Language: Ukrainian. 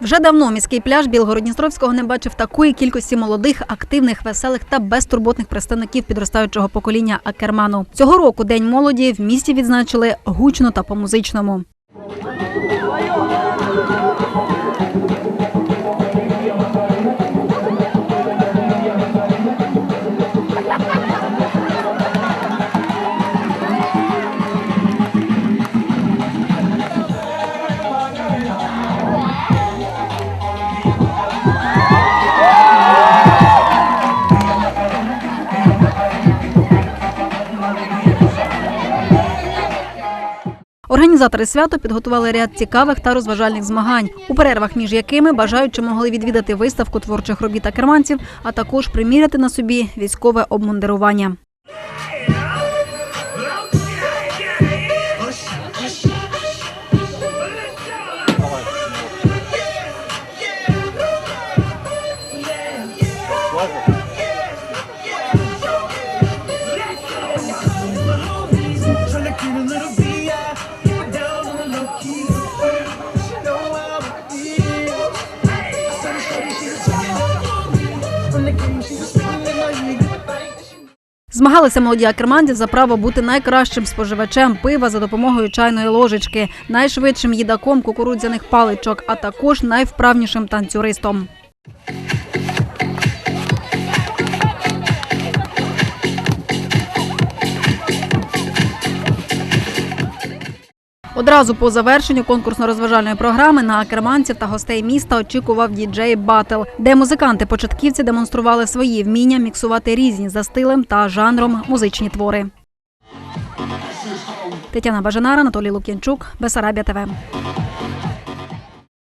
Вже давно міський пляж Білгородністровського не бачив такої кількості молодих, активних, веселих та безтурботних представників підростаючого покоління Акерману. Цього року День молоді в місті відзначили гучно та по-музичному. Організатори свято підготували ряд цікавих та розважальних змагань, у перервах між якими бажаючі могли відвідати виставку творчих робіт акерманців, а також приміряти на собі військове обмундирування. Tryna Змагалися молоді акерманців за право бути найкращим споживачем пива за допомогою чайної ложечки, найшвидшим їдаком кукурудзяних паличок, а також найвправнішим танцюристом. Одразу по завершенню конкурсно-розважальної програми на акерманців та гостей міста очікував діджей Батл, де музиканти-початківці демонстрували свої вміння міксувати різні за стилем та жанром музичні твори. Тетяна Бажанара, Анатолій Лук'янчук, Бесарабія ТВ.